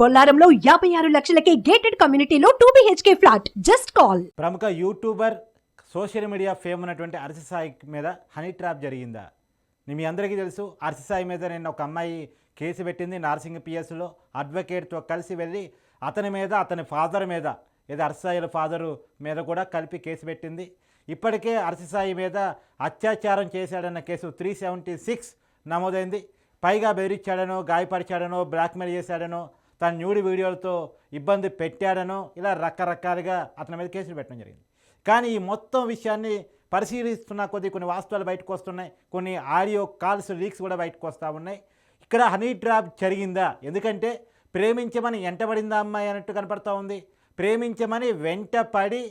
బొల్లారంలో యాభై ఆరు లక్షలకే గేటెడ్ కమ్యూనిటీలో two BHK flat just call ప్రముఖ యూట్యూబర్ సోషల్ మీడియా ఫేమ్ ఉన్నటువంటి అరసి సాయి మీద హనీ ట్రాప్ జరిగిందా? మీ అందరికీ తెలుసు అర్సి సాయి మీద నేను ఒక అమ్మాయి కేసు పెట్టింది నార్సింగ్ పిఎస్లో. అడ్వకేట్తో కలిసి వెళ్ళి అతని మీద అతని ఫాదర్ మీద ఏదో అరసాయిల ఫాదరు మీద కూడా కలిపి కేసు పెట్టింది. ఇప్పటికే అరసి సాయి మీద అత్యాచారం చేశాడన్న కేసు త్రీ సెవెంటీ సిక్స్ నమోదైంది. పైగా బెదిరించాడనో గాయపరిచాడనో బ్లాక్మెయిల్ చేశాడనో తన న్యూడి వీడియోలతో ఇబ్బంది పెట్టాడనో ఇలా రకరకాలుగా అతని మీద కేసులు పెట్టడం జరిగింది. కానీ ఈ మొత్తం విషయాన్ని పరిశీలిస్తున్న కొద్దీ కొన్ని వాస్తవాలు బయటకు వస్తున్నాయి. కొన్ని ఆడియో కాల్స్ లీక్స్ కూడా బయటకు వస్తూ ఉన్నాయి. ఇక్కడ హనీ డ్రాప్ జరిగిందా? ఎందుకంటే ప్రేమించమని ఎంటబడిందా అమ్మాయి అన్నట్టు కనపడుతూ ఉంది. ప్రేమించమని వెంటపడి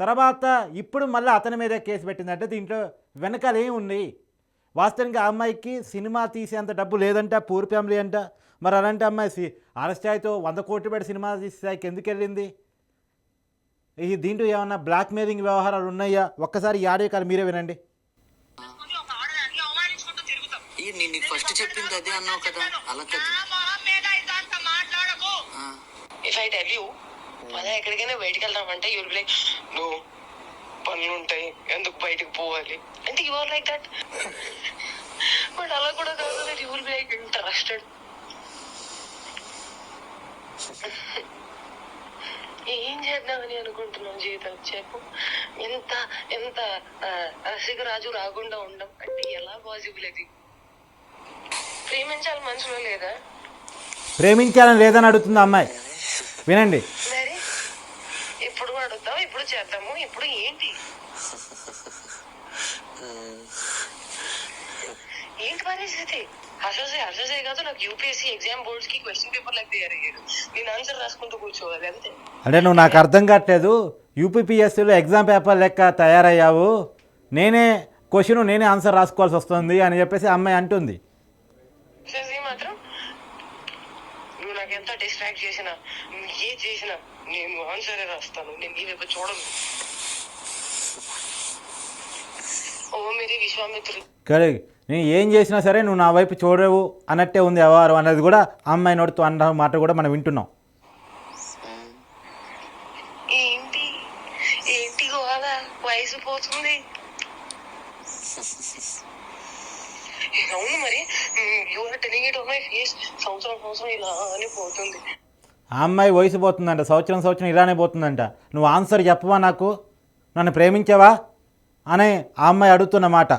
తర్వాత ఇప్పుడు మళ్ళీ అతని మీద కేసు పెట్టిందంటే దీంట్లో వెనకాల ఏమి ఉంది వాస్తవానికి ఆ అమ్మాయికి సినిమా తీసేంత డబ్బు లేదంట పూర్ ఫ్యామిలీ అంట. మరి అలాంటి అమ్మాయి సి- అరస్థాయితో వంద కోట్లు పెట్టి సినిమా తీసేకి ఎందుకు వెళ్ళింది? ఈ దీంట్లో ఏమన్నా బ్లాక్ మెయిలింగ్ వ్యవహారాలు ఉన్నాయా? ఒక్కసారి ఈ ఆడియో కాదు మీరే వినండి. ఫస్ట్ చెప్పింది అదే అన్నావు కదా అలా ఇఫ్ ఐ టెల్ యూ ఎక్కడికైనా బయటికి వెళ్దామంటే యూల్ లైక్ నో పనులు ఉంటాయి ఎందుకు బయటకు పోవాలి? అంటే you are like that but అలా కూడా కాదు that you will be like interested ఏం చేద్దామని అనుకుంటున్నాం జీవితం? చెప్పు. ఎంత ఎంత ఆ, రసికరాజు రాకుండా ఉండం అంటే ఎలా పాసిబుల్ అది? ప్రేమించాలి మనసులో లేదా? ప్రేమించాలని లేదని అడుగుతుంది అమ్మాయి. వినండి మరి ఇప్పుడు అడుగుతాం ఇప్పుడు చేద్దాము. ఇప్పుడు ఏంటి? ఏంటి పరిస్థితి హర్షసే హర్షసే కాదు నాకు యూపీఎస్సీ ఎగ్జామ్ బోర్డ్స్కి క్వశ్చన్ పేపర్ లాగా తయారు అయ్యారు నేను ఆన్సర్ రాసుకుంటూ కూర్చోవాలి అంతే. అంటే నువ్వు నాకు అర్థం కావట్లేదు. యూపీపీఎస్సీలో ఎగ్జామ్ పేపర్ లెక్క తయారయ్యావు. నేనే క్వశ్చన్ నేనే ఆన్సర్ రాసుకోవాల్సి వస్తుంది అని చెప్పేసి అమ్మాయి అంటుంది. మాత్రం నువ్వు నాకు ఎంత డిస్ట్రాక్ట్ చేసినా ఏ చేసినా నేను ఆన్సరే రాస్తాను. నేను వైపు చూడను. ఓ మీరి విశ్వామిత్రుడు. నేను ఏం చేసినా సరే నువ్వు నా వైపు చూడవు అన్నట్టే ఉంది వ్యవహారం అనేది కూడా అమ్మాయి నోటితో అన్న మాట కూడా మనం వింటున్నాం. ఏంటి? ఏంటి గోళ వయసు పోతుంది. అవును మరి your telling it my face సంవత్సరం సంవత్సరం ఇలా అని పోతుంది. ఆ అమ్మాయి వయసు పోతుందంట సంవత్సరం సంవత్సరం ఇలానే పోతుందంట. నువ్వు ఆన్సర్ చెప్పవా నాకు? నన్ను ప్రేమించావా? అని ఆ అమ్మాయి అడుగుతున్న మాట.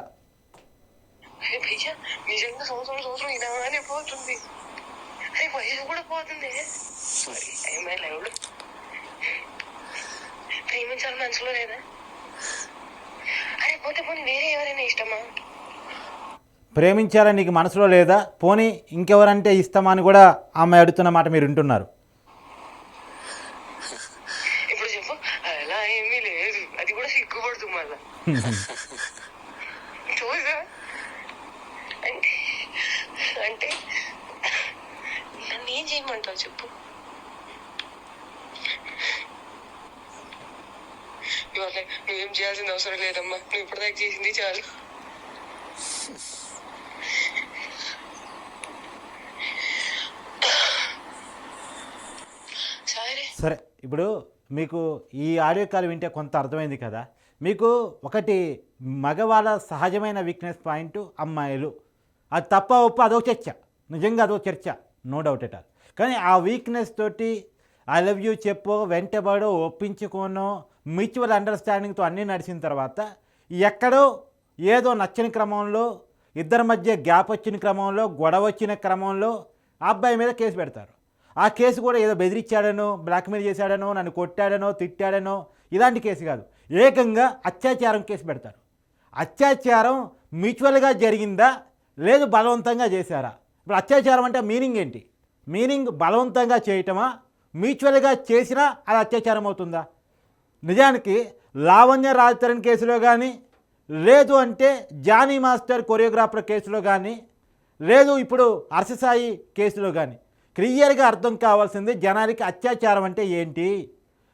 మనసులో లేదా? అరే పోతే పోనీ వేరే ఎవరైనా ఇష్టమా? ప్రేమించాలని నీకు మనసులో లేదా? పోనీ ఇంకెవరంటే ఇస్తామా అని కూడా ఆ అమ్మాయి అడుగుతున్న మాట మీరు వింటున్నారు. చూసా అంటే అంటే నన్ను ఏం చేయమంటావు చెప్పు. ఇవాళ నువ్వేం చేయాల్సిన అవసరం లేదమ్మా. నువ్వు ఇప్పటిదాకా చేసింది చాలు. సరే ఇప్పుడు మీకు ఈ ఆడియో కాల్ వింటే కొంత అర్థమైంది కదా? మీకు ఒకటి మగవాళ్ళ సహజమైన వీక్నెస్ పాయింట్ అమ్మాయిలు. అది తప్ప ఒప్పు అదో చర్చ. నిజంగా అదో చర్చ. నో డౌట్ ఎట్ ఆల్ కానీ ఆ వీక్నెస్ తోటి ఐ లవ్ యూ చెప్పో వెంటబడో ఒప్పించుకోనో మ్యూచువల్ అండర్స్టాండింగ్తో అన్నీ నడిచిన తర్వాత ఎక్కడో ఏదో నచ్చని క్రమంలో ఇద్దరి మధ్య గ్యాప్ వచ్చిన క్రమంలో గొడవ వచ్చిన క్రమంలో ఆ అబ్బాయి మీద కేసు పెడతారు. ఆ కేసు కూడా ఏదో బెదిరించాడనో బ్లాక్మెయిల్ చేశాడనో నన్ను కొట్టాడనో తిట్టాడనో ఇలాంటి కేసు కాదు. ఏకంగా అత్యాచారం కేసు పెడతారు. అత్యాచారం మ్యూచువల్గా జరిగిందా? లేదు బలవంతంగా చేశారా? ఇప్పుడు అత్యాచారం అంటే మీనింగ్ ఏంటి? మీనింగ్ బలవంతంగా చేయటమా? మ్యూచువల్గా చేసినా అది అత్యాచారం అవుతుందా? నిజానికి లావణ్య రాజతరణ్ కేసులో కానీ లేదు అంటే జానీ మాస్టర్ కొరియోగ్రాఫర్ కేసులో కానీ లేదు ఇప్పుడు అరససాయి కేసులో కానీ క్లియర్గా అర్థం కావాల్సింది జనానికి అత్యాచారం అంటే ఏంటి?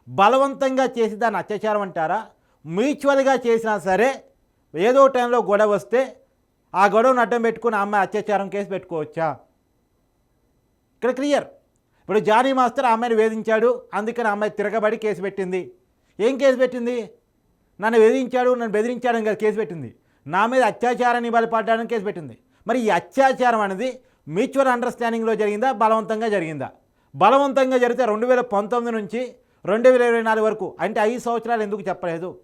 బలవంతంగా చేసి దాన్ని అత్యాచారం అంటారా? మ్యూచువల్గా చేసినా సరే ఏదో టైంలో గొడవ వస్తే ఆ గొడవను అడ్డం పెట్టుకుని అమ్మాయి అత్యాచారం కేసు పెట్టుకోవచ్చా? ఇక్కడ క్లియర్. ఇప్పుడు జానీ మాస్టర్ ఆ అమ్మాయిని వేధించాడు అందుకని అమ్మాయి తిరగబడి కేసు పెట్టింది. ఏం కేసు పెట్టింది? నన్ను వేధించాడు నన్ను బెదిరించాడని కదా కేసు పెట్టింది. నా మీద అత్యాచారాన్ని బలపడ్డాడని కేసు పెట్టింది. మరి ఈ అత్యాచారం అనేది మ్యూచువల్ అండర్స్టాండింగ్లో జరిగిందా? బలవంతంగా జరిగిందా? బలవంతంగా జరిగితే రెండు వేల పంతొమ్మిది నుంచి రెండు వేల ఇరవై నాలుగు వరకు. అంటే ఐదు సంవత్సరాలు ఎందుకు చెప్పలేదు?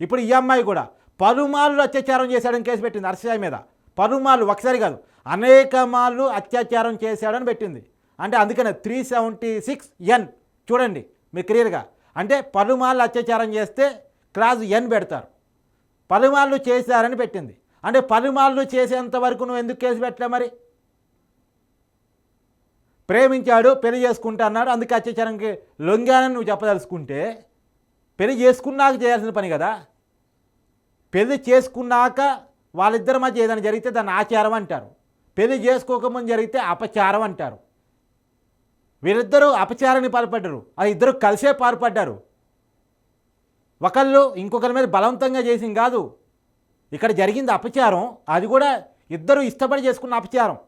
ఇప్పుడు ఈ అమ్మాయి కూడా పలుమార్లు అత్యాచారం చేశాడని కేసు పెట్టింది అర్షయ మీద. పలుమార్లు ఒకసారి కాదు అనేక మార్లు అత్యాచారం చేశాడని పెట్టింది. అంటే అందుకనే త్రీ సెవెంటీ సిక్స్ ఎన్. చూడండి మీ క్లియర్గా. అంటే పలుమార్లు అత్యాచారం చేస్తే క్లాస్ ఎన్ పెడతారు. పలుమార్లు చేశారని పెట్టింది. అంటే పలుమార్లు చేసేంత వరకు నువ్వు ఎందుకు కేసు పెట్టలే మరి? ప్రేమించాడు పెళ్ళి చేసుకుంటా అన్నాడు. అందుకే అత్యాచారంకి లొంగానని నువ్వు చెప్పదలుచుకుంటే పెళ్ళి చేసుకున్నాక చేయాల్సిన పని కదా. పెళ్ళి చేసుకున్నాక వాళ్ళిద్దరి మధ్య ఏదైనా జరిగితే దాన్ని ఆచారం అంటారు. పెళ్ళి చేసుకోకముందు జరిగితే అపచారం అంటారు. వీరిద్దరూ అపచారాన్ని పాల్పడ్డారు. ఆ ఇద్దరు కలిసే పాల్పడ్డారు. ఒకళ్ళు ఇంకొకరి మీద బలవంతంగా చేసింది కాదు. ఇక్కడ జరిగింది అపచారం. అది కూడా ఇద్దరు ఇష్టపడి చేసుకున్న అపచారం.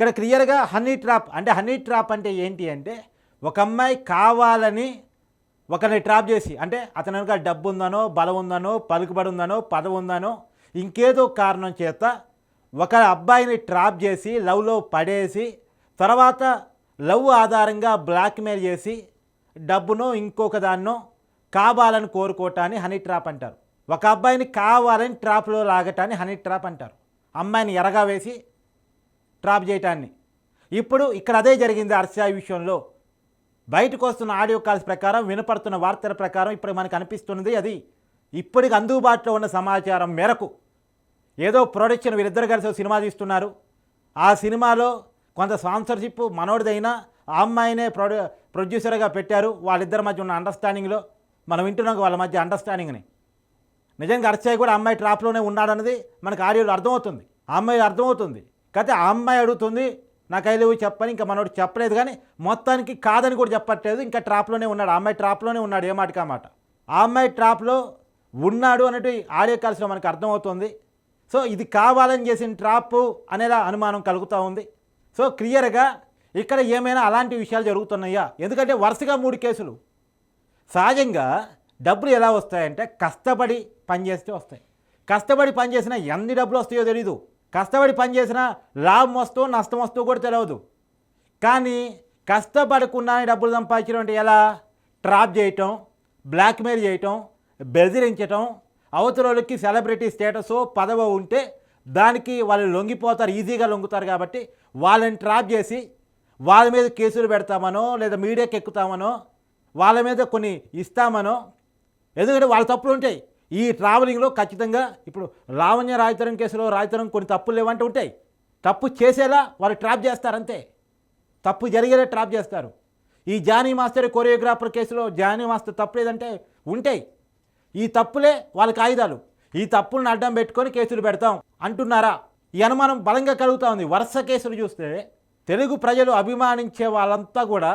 ఇక్కడ క్లియర్గా హనీ ట్రాప్ అంటే హనీ ట్రాప్ అంటే ఏంటి అంటే ఒక అమ్మాయి కావాలని ఒకరిని ట్రాప్ చేసి అంటే అతని వెనక డబ్బు ఉందనో బలం ఉందనో పలుకుబడి ఉందనో పదవి ఉందనో ఇంకేదో కారణం చేత ఒక అబ్బాయిని ట్రాప్ చేసి లవ్లో పడేసి తర్వాత లవ్ ఆధారంగా బ్లాక్మెయిల్ చేసి డబ్బును ఇంకొక దాన్నో కావాలని కోరుకోవటాన్ని హనీ ట్రాప్ అంటారు. ఒక అబ్బాయిని కావాలని ట్రాప్లో లాగటాన్ని హనీ ట్రాప్ అంటారు. అమ్మాయిని ఎరగా వేసి ట్రాప్ చేయటాన్ని. ఇప్పుడు ఇక్కడ అదే జరిగింది అర్షాయి విషయంలో. బయటకు వస్తున్న ఆడియో కాల్స్ ప్రకారం వినపడుతున్న వార్తల ప్రకారం ఇప్పుడు మనకు అనిపిస్తున్నది అది. ఇప్పటికి అందుబాటులో ఉన్న సమాచారం మేరకు ఏదో ప్రొడక్షన్ వీరిద్దరు కలిసి ఒక సినిమా తీస్తున్నారు. ఆ సినిమాలో కొంత స్పాన్సర్షిప్ మనోడిదైనా ఆ అమ్మాయినే ప్రొడ్యూ ప్రొడ్యూసర్గా పెట్టారు. వాళ్ళిద్దరి మధ్య ఉన్న అండర్స్టాండింగ్లో మనం వింటున్నాం వాళ్ళ మధ్య అండర్స్టాండింగ్ని నిజంగా అర్చయ్య కూడా అమ్మాయి ట్రాప్లోనే ఉన్నాడన్నది మనకు ఆడియోలో అర్థమవుతుంది. ఆ అమ్మాయి అర్థమవుతుంది. కాకపోతే ఆ అమ్మాయి అడుగుతుంది నాకు ఐ చెప్పని ఇంకా మనోడు చెప్పలేదు కానీ మొత్తానికి కాదని కూడా చెప్పట్లేదు. ఇంకా ట్రాప్లోనే ఉన్నాడు. ఆ అమ్మాయి ట్రాప్లోనే ఉన్నాడు. ఏ మాట ఆ ఆ అమ్మాయి ట్రాప్లో ఉన్నాడు అన్నట్టు ఆడియో కాల్స్లో మనకు అర్థమవుతుంది. సో ఇది కావాలని చేసిన ట్రాప్ అనేలా అనుమానం కలుగుతూ ఉంది. సో క్లియర్గా ఇక్కడ ఏమైనా అలాంటి విషయాలు జరుగుతున్నాయా? ఎందుకంటే వరుసగా మూడు కేసులు. సహజంగా డబ్బులు ఎలా వస్తాయంటే కష్టపడి పనిచేస్తే వస్తాయి. కష్టపడి పనిచేసినా ఎన్ని డబ్బులు వస్తాయో తెలీదు. కష్టపడి పనిచేసినా లాభం వస్తూ నష్టం వస్తూ కూడా తెలియదు కానీ కష్టపడకుండా డబ్బులు సంపాదించడం అంటే ఎలా? ట్రాప్ చేయటం బ్లాక్మెయిల్ చేయటం బెదిరించటం అవతల వాళ్ళకి సెలబ్రిటీ స్టేటస్ పదవ ఉంటే దానికి వాళ్ళు లొంగిపోతారు ఈజీగా లొంగుతారు కాబట్టి వాళ్ళని ట్రాప్ చేసి వాళ్ళ మీద కేసులు పెడతామనో లేదా మీడియాకి ఎక్కుతామనో వాళ్ళ మీద కొన్ని ఇస్తామనో ఎందుకంటే వాళ్ళ తప్పులు ఉంటాయి. ఈ ట్రావెలింగ్లో ఖచ్చితంగా ఇప్పుడు లావణ్య రాయితరం కేసులో రాయితరం కొన్ని తప్పులు లేవంటే ఉంటాయి. తప్పు చేసేలా వాళ్ళు ట్రాప్ చేస్తారు అంతే. తప్పు జరిగేలా ట్రాప్ చేస్తారు. ఈ జానీ మాస్టర్ కొరియోగ్రాఫర్ కేసులో జానీ మాస్టర్ తప్పు లేదంటే ఉంటాయి. ఈ తప్పులే వాళ్ళకి ఆయుధాలు. ఈ తప్పులను అడ్డం పెట్టుకొని కేసులు పెడతాం అంటున్నారా? ఈ అనుమానం బలంగా కలుగుతూ ఉంది వరుస కేసులు చూస్తే తెలుగు ప్రజలు అభిమానించే వాళ్ళంతా కూడా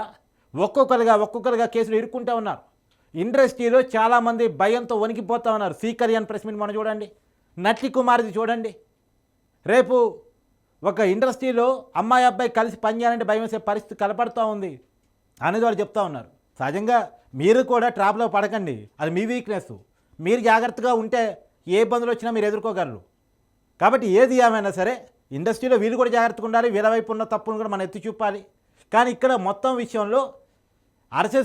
ఒక్కొక్కరుగా ఒక్కొక్కరుగా కేసులు ఇరుక్కుంటూ ఉన్నారు. ఇండస్ట్రీలో చాలామంది భయంతో వణికిపోతా ఉన్నారు. సీకరియన్ ప్రెస్ మీట్ మనం చూడండి. నట్లి కుమార్ది చూడండి. రేపు ఒక ఇండస్ట్రీలో అమ్మాయి అబ్బాయి కలిసి పనిచేయాలంటే భయం వేసే పరిస్థితి కలపడుతూ ఉంది. అనేది వాళ్ళు చెప్తా ఉన్నారు. సహజంగా మీరు కూడా ట్రాప్లో పడకండి. అది మీ వీక్నెస్ మీరు జాగ్రత్తగా ఉంటే ఏ ఇబ్బందులు వచ్చినా మీరు ఎదుర్కోగలరు. కాబట్టి ఏది ఏమైనా సరే ఇండస్ట్రీలో వీళ్ళు కూడా జాగ్రత్తగా ఉండాలి. వీళ్ళ వైపు ఉన్న తప్పును కూడా మనం ఎత్తి చూపాలి. కానీ ఇక్కడ మొత్తం విషయంలో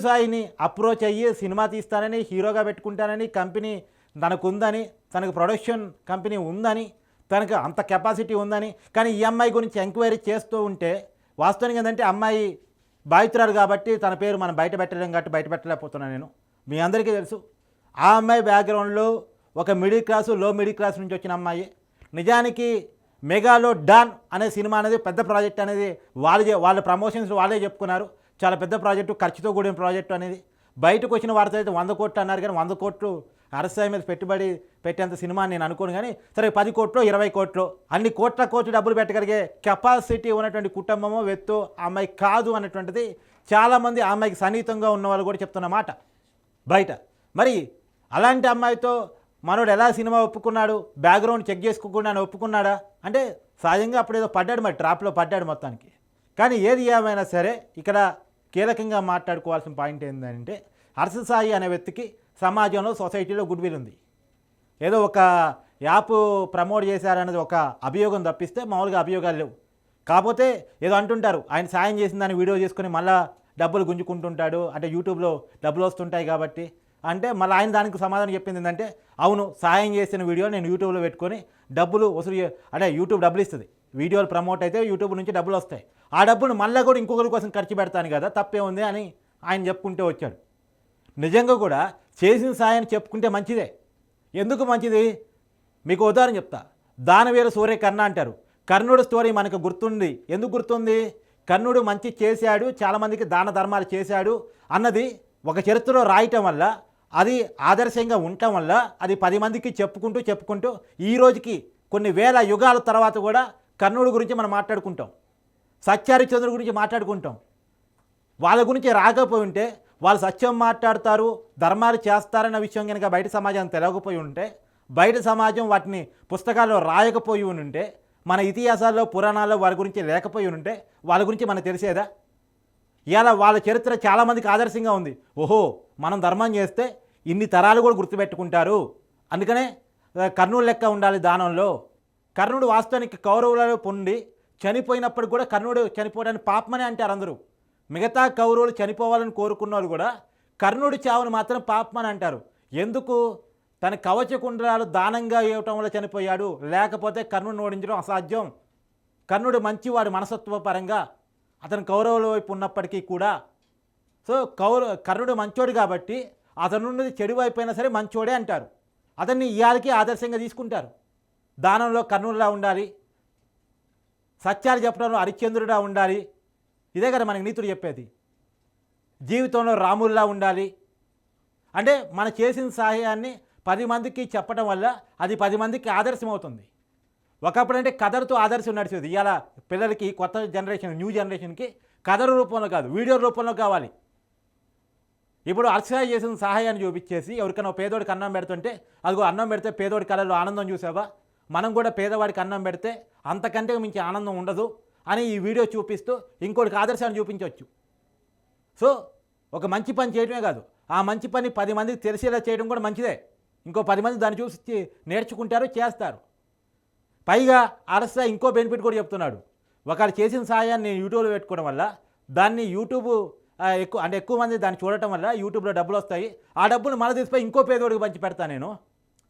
సాయిని అప్రోచ్ అయ్యి సినిమా తీస్తానని హీరోగా పెట్టుకుంటానని కంపెనీ తనకు ఉందని తనకు ప్రొడక్షన్ కంపెనీ ఉందని తనకు అంత కెపాసిటీ ఉందని కానీ ఈ అమ్మాయి గురించి ఎంక్వైరీ చేస్తూ ఉంటే వాస్తవానికి ఏంటంటే అమ్మాయి బాధితురాలు కాబట్టి తన పేరు మనం బయట పెట్టలేం కాబట్టి బయట పెట్టలేకపోతున్నాను నేను. మీ అందరికీ తెలుసు. ఆ అమ్మాయి బ్యాక్గ్రౌండ్లో ఒక మిడిల్ క్లాసు లో మిడిల్ క్లాస్ నుంచి వచ్చిన అమ్మాయి. నిజానికి మెగాలో డాన్ అనే సినిమా అనేది పెద్ద ప్రాజెక్ట్ అనేది వాళ్ళు వాళ్ళ ప్రమోషన్స్ వాళ్ళే చెప్పుకున్నారు. చాలా పెద్ద ప్రాజెక్టు ఖర్చుతో కూడిన ప్రాజెక్టు అనేది. బయటకు వచ్చిన వార్త అయితే వంద కోట్లు అన్నారు కానీ వంద కోట్లు అరసాయి మీద పెట్టుబడి పెట్టేంత సినిమా నేను అనుకోను కానీ సరే పది కోట్లు ఇరవై కోట్లు అన్ని కోట్ల కోట్లు డబ్బులు పెట్టగలిగే కెపాసిటీ ఉన్నటువంటి కుటుంబము వెత్తు అమ్మాయి కాదు అన్నటువంటిది చాలామంది అమ్మాయికి సన్నిహితంగా ఉన్న వాళ్ళు కూడా చెప్తున్న మాట. బయట. మరి అలాంటి అమ్మాయితో మనోడు ఎలా సినిమా ఒప్పుకున్నాడు? బ్యాక్గ్రౌండ్ చెక్ చేసుకోకుండా అని ఒప్పుకున్నాడా? అంటే సహజంగా అప్పుడు ఏదో పడ్డాడు మరి ట్రాప్లో పడ్డాడు మొత్తానికి. కానీ ఏది ఏమైనా సరే ఇక్కడ కీలకంగా మాట్లాడుకోవాల్సిన పాయింట్ ఏంటంటే హర్ష సాయి అనే వ్యక్తికి సమాజంలో సొసైటీలో గుడ్ విల్ ఉంది. ఏదో ఒక యాప్ ప్రమోట్ చేశారనేది ఒక అభియోగం తప్పిస్తే మామూలుగా అభియోగాలు లేవు. కాకపోతే ఏదో అంటుంటారు ఆయన సాయం చేసిన దాన్ని వీడియో చేసుకుని మళ్ళా డబ్బులు గుంజుకుంటుంటాడు అంటే యూట్యూబ్లో డబ్బులు వస్తుంటాయి కాబట్టి. అంటే మళ్ళీ ఆయన దానికి సమాధానం చెప్పింది ఏంటంటే అవును సాయం చేసిన వీడియో నేను యూట్యూబ్లో పెట్టుకొని డబ్బులు వసూలు అంటే యూట్యూబ్ డబ్బులు ఇస్తుంది. వీడియోలు ప్రమోట్ అయితే యూట్యూబ్ నుంచి డబ్బులు వస్తాయి. ఆ డబ్బును మళ్ళీ కూడా ఇంకొకరి కోసం ఖర్చు పెడతాను కదా తప్పే ఉంది అని ఆయన చెప్పుకుంటూ వచ్చాడు. నిజంగా కూడా చేసిన సాయం చెప్పుకుంటే మంచిదే. ఎందుకు మంచిది? మీకు ఉదాహరణ చెప్తా. దానవీర సూర్య కర్ణ అంటారు. కర్ణుడు స్టోరీ మనకు గుర్తుంది. ఎందుకు గుర్తుంది? కర్ణుడు మంచి చేశాడు చాలామందికి దాన ధర్మాలు చేశాడు అన్నది ఒక చరిత్రలో రాయటం వల్ల అది ఆదర్శంగా ఉండటం వల్ల అది పది మందికి చెప్పుకుంటూ చెప్పుకుంటూ ఈ రోజుకి కొన్ని వేల యుగాల తర్వాత కూడా కర్ణుడు గురించి మనం మాట్లాడుకుంటాం. సత్యహరిచంద్రుడి గురించి మాట్లాడుకుంటాం. వాళ్ళ గురించి రాకపోయి ఉంటే వాళ్ళు సత్యం మాట్లాడతారు ధర్మాలు చేస్తారన్న విషయం కనుక బయట సమాజం తెలియకపోయి ఉంటే బయట సమాజం వాటిని పుస్తకాల్లో రాయకపోయి ఉంటే మన ఇతిహాసాల్లో పురాణాల్లో వారి గురించి లేకపోయి ఉంటే వాళ్ళ గురించి మనకు తెలిసేదా? ఇలా వాళ్ళ చరిత్ర చాలామందికి ఆదర్శంగా ఉంది. ఓహో మనం ధర్మం చేస్తే ఇన్ని తరాలు కూడా గుర్తుపెట్టుకుంటారు. అందుకనే కర్నూలు లెక్క ఉండాలి దానంలో. కర్ణుడు వాస్తవానికి కౌరవులలో పొండి చనిపోయినప్పుడు కూడా కర్ణుడు చనిపోవడానికి పాపమనే అంటారు అందరూ. మిగతా కౌరవులు చనిపోవాలని కోరుకున్నారు కూడా కర్ణుడి చావును మాత్రం పాపమని అంటారు. ఎందుకు? తన కవచకుండలాలు దానంగా ఇవ్వటం వల్ల చనిపోయాడు. లేకపోతే కర్ణుడిని ఓడించడం అసాధ్యం. కర్ణుడు మంచివాడు మనసత్వ పరంగా. అతను కౌరవుల వైపు ఉన్నప్పటికీ కూడా. సో కౌర కర్ణుడు మంచోడు కాబట్టి అతను చెడు వైపు అయినా సరే మంచోడే అంటారు. అతన్ని ఇయాలకి ఆదర్శంగా తీసుకుంటారు. దానంలో కర్ణుడిలా ఉండాలి సత్యాలు చెప్పడంలో హరిశ్చంద్రుడిలా ఉండాలి. ఇదే కదా మనకి నీతుడు చెప్పేది. జీవితంలో రాముల్లా ఉండాలి. అంటే మన చేసిన సహాయాన్ని పది మందికి చెప్పడం వల్ల అది పది మందికి ఆదర్శం అవుతుంది ఒకప్పుడు అంటే కథలతో ఆదర్శం నడిచేది. ఇలా పిల్లలకి కొత్త జనరేషన్ న్యూ జనరేషన్కి కథల రూపంలో కాదు వీడియో రూపంలో కావాలి. ఇప్పుడు అర్చన చేసిన సహాయాన్ని చూపించేసి ఎవరికైనా పేదోడికి అన్నం పెడుతుంటే అదిగో అన్నం పెడితే పేదోడి కళలో ఆనందం చూసావా? మనం కూడా పేదవాడికి అన్నం పెడితే అంతకంటే మించి ఆనందం ఉండదు అని ఈ వీడియో చూపిస్తూ ఇంకోటికి ఆదర్శాన్ని చూపించవచ్చు. సో ఒక మంచి పని చేయడమే కాదు. ఆ మంచి పని పది మందికి తెలిసేలా చేయడం కూడా మంచిదే. ఇంకో పది మంది దాన్ని చూసి నేర్చుకుంటారు చేస్తారు. పైగా అరస ఇంకో బెనిఫిట్ కూడా చెప్తున్నాడు. ఒకరు చేసిన సాయాన్ని నేను యూట్యూబ్లో పెట్టుకోవడం వల్ల దాన్ని యూట్యూబ్ ఎక్కువ అంటే ఎక్కువ మంది దాన్ని చూడటం వల్ల యూట్యూబ్లో డబ్బులు వస్తాయి. ఆ డబ్బులు మన తీసిపోయి ఇంకో పేదోడికి పంచి పెడతాను నేను.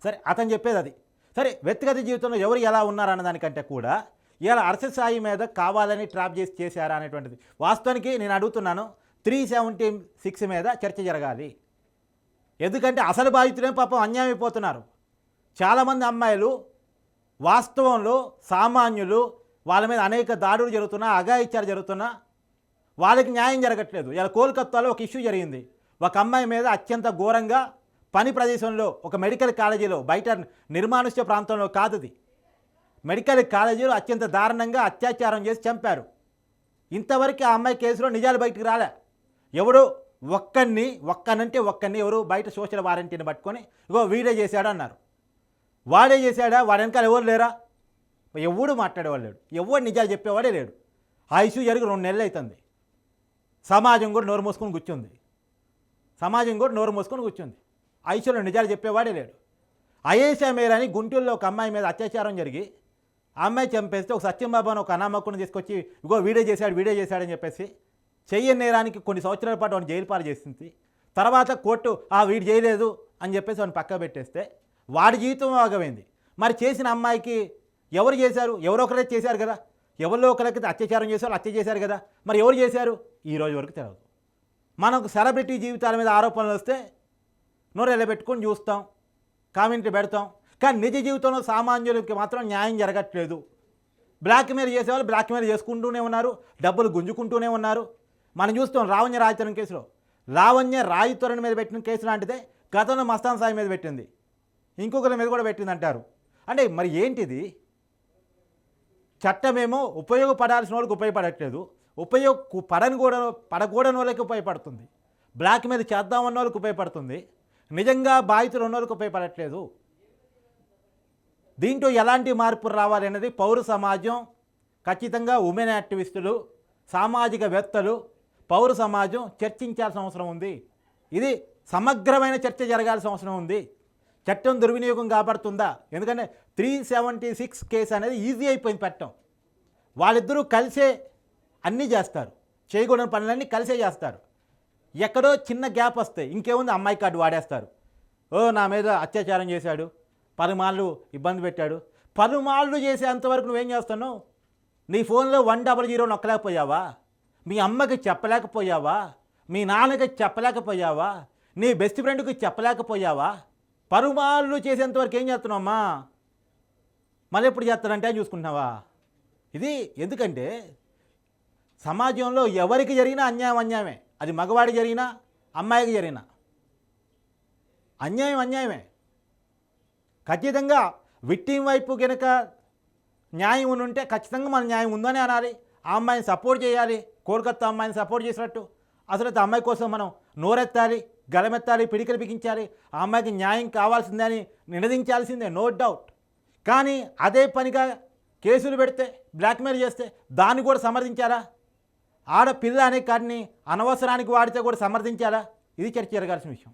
సరే అతను చెప్పేది అది. సరే వ్యక్తిగత జీవితంలో ఎవరు ఎలా ఉన్నారన్న దానికంటే కూడా ఇలా అరససాయి మీద కావాలని ట్రాప్ చేసి చేశారా అనేటువంటిది. వాస్తవానికి నేను అడుగుతున్నాను త్రీ సెవెంటీ సిక్స్ మీద చర్చ జరగాలి. ఎందుకంటే అసలు బాధితులే పాపం అన్యాయం అయిపోతున్నారు. చాలామంది అమ్మాయిలు వాస్తవంలో సామాన్యులు వాళ్ళ మీద అనేక దాడులు జరుగుతున్నా అఘాయిత్యాలు జరుగుతున్నా వాళ్ళకి న్యాయం జరగట్లేదు. ఇలా కోల్కత్తాలో ఒక ఇష్యూ జరిగింది. ఒక అమ్మాయి మీద అత్యంత ఘోరంగా పని ప్రదేశంలో ఒక మెడికల్ కాలేజీలో బయట నిర్మానుష్య ప్రాంతంలో కాదు మెడికల్ కాలేజీలో అత్యంత దారుణంగా అత్యాచారం చేసి చంపారు. ఇంతవరకు ఆ అమ్మాయి కేసులో నిజాలు బయటికి రాలే. ఎవడో ఒక్కడిని ఒక్కనంటే ఒక్కడిని ఎవరు బయట సోషల్ వారంటీని పట్టుకొని ఇగో వీడే చేశాడు అన్నారు వాడే చేశాడా? వాడి వెనకాల ఎవరు లేరా? ఎవడు మాట్లాడేవాడు లేడు. ఎవడు నిజాలు చెప్పేవాడే లేడు. ఆ ఇష్యూ జరిగి రెండు నెలలు అవుతుంది సమాజం కూడా నోరు మూసుకొని కూర్చుంది. సమాజం కూడా నోరు మూసుకొని కూర్చుంది. ఐసీలో నిజాలు చెప్పేవాడే లేడు. అయేషా మేర్ అని గుంటూరులో ఒక అమ్మాయి మీద అత్యాచారం జరిగి ఆ అమ్మాయి చంపేస్తే ఒక సత్యంబాబు అని ఒక అనామకుని తీసుకొచ్చి ఇగో వీడియో చేశాడు వీడియో చేశాడని చెప్పేసి చెయ్యని నేరానికి కొన్ని సంవత్సరాల పాటు వాడిని జైలు పాలు చేసింది. తర్వాత కోర్టు ఆ వీడు చేయలేదు అని చెప్పేసి వాడిని పక్క పెట్టేస్తే వాడి జీవితం ఆగమైంది. మరి చేసిన అమ్మాయికి ఎవరు చేశారు? ఎవరో ఒకరే చేశారు కదా. ఎవరిలో ఒకరికి అత్యాచారం చేశారు? హత్య చేశారు కదా. మరి ఎవరు చేశారు? ఈ రోజు వరకు తెలియదు మనకు సెలబ్రిటీ జీవితాల మీద ఆరోపణలు వస్తే నోరెల పెట్టుకొని చూస్తాం కామెంట్లు పెడతాం. కానీ నిజ జీవితంలో సామాన్యులకి మాత్రం న్యాయం జరగట్లేదు. బ్లాక్మెయిల్ చేసేవాళ్ళు బ్లాక్మెయిల్ చేసుకుంటూనే ఉన్నారు డబ్బులు గుంజుకుంటూనే ఉన్నారు. మనం చూస్తాం రావణ్య రాయతరం కేసులో. లావణ్య రాయతరుని మీద పెట్టిన కేసు లాంటిదే గతంలో మస్తాన్ సాయి మీద పెట్టింది. ఇంకొకరి మీద కూడా పెట్టింది అంటారు అంటే మరి ఏంటిది? చట్టమేమో ఉపయోగపడాల్సిన వాళ్ళకి ఉపయోగపడట్లేదు. ఉపయోగ పడని కూడా పడకూడని వాళ్ళకి ఉపయోగపడుతుంది. బ్లాక్ మీద చేద్దామన్న వాళ్ళకి ఉపయోగపడుతుంది. నిజంగా బాధితులు ఉన్న వరకు ఉపయోగపడట్లేదు. దీంట్లో ఎలాంటి మార్పు రావాలి అనేది పౌర సమాజం ఖచ్చితంగా ఉమెన్ యాక్టివిస్టులు సామాజికవేత్తలు పౌర సమాజం చర్చించాల్సిన అవసరం ఉంది. ఇది సమగ్రమైన చర్చ జరగాల్సిన అవసరం ఉంది. చట్టం దుర్వినియోగం కాబడుతుందా? ఎందుకంటే త్రీ సెవెంటీ సిక్స్ కేసు అనేది ఈజీ అయిపోయింది పెట్టడం. వాళ్ళిద్దరూ కలిసే అన్నీ చేస్తారు. చేయకూడని పనులన్నీ కలిసే చేస్తారు. ఎక్కడో చిన్న గ్యాప్ వస్తాయి ఇంకేముంది అమ్మాయి కార్డు వాడేస్తారు. ఓ నా మీద అత్యాచారం చేశాడు. పలుమార్లు ఇబ్బంది పెట్టాడు. పలుమార్లు చేసేంతవరకు నువ్వేం చేస్తున్నావు? నీ ఫోన్లో వన్ డబల్ జీరో నొక్కలేకపోయావా? మీ అమ్మకి చెప్పలేకపోయావా? మీ నాన్నకి చెప్పలేకపోయావా? నీ బెస్ట్ ఫ్రెండ్కి చెప్పలేకపోయావా? పరుమాళ్ళు చేసేంతవరకు ఏం చేస్తున్నావమ్మా? మళ్ళీ ఎప్పుడు చేస్తానంటే చూసుకుంటున్నావా? ఇది ఎందుకంటే సమాజంలో ఎవరికి జరిగినా అన్యాయం అన్యాయమే. అది మగవాడికి జరిగినా అమ్మాయికి జరిగినా. అన్యాయం అన్యాయమే. ఖచ్చితంగా విక్టిం వైపు కనుక న్యాయం ఉని ఉంటే ఖచ్చితంగా మన న్యాయం ఉందని అనాలి. ఆ అమ్మాయిని సపోర్ట్ చేయాలి. కోల్కత్తా అమ్మాయిని సపోర్ట్ చేసినట్టు. అసలు అయితే అమ్మాయి కోసం మనం నోరెత్తాలి గలమెత్తాలి పిడికలు బిగించాలి. ఆ అమ్మాయికి న్యాయం కావాల్సిందే అని నినదించాల్సిందే నో డౌట్ కానీ అదే పనిగా కేసులు పెడితే బ్లాక్మెయిల్ చేస్తే దాన్ని కూడా సమర్థించారా ఆడపిల్ల అనే కాడిని అనవసరానికి వాడితే కూడా సమర్థించాలా? ఇది చర్చ జరగాల్సిన విషయం.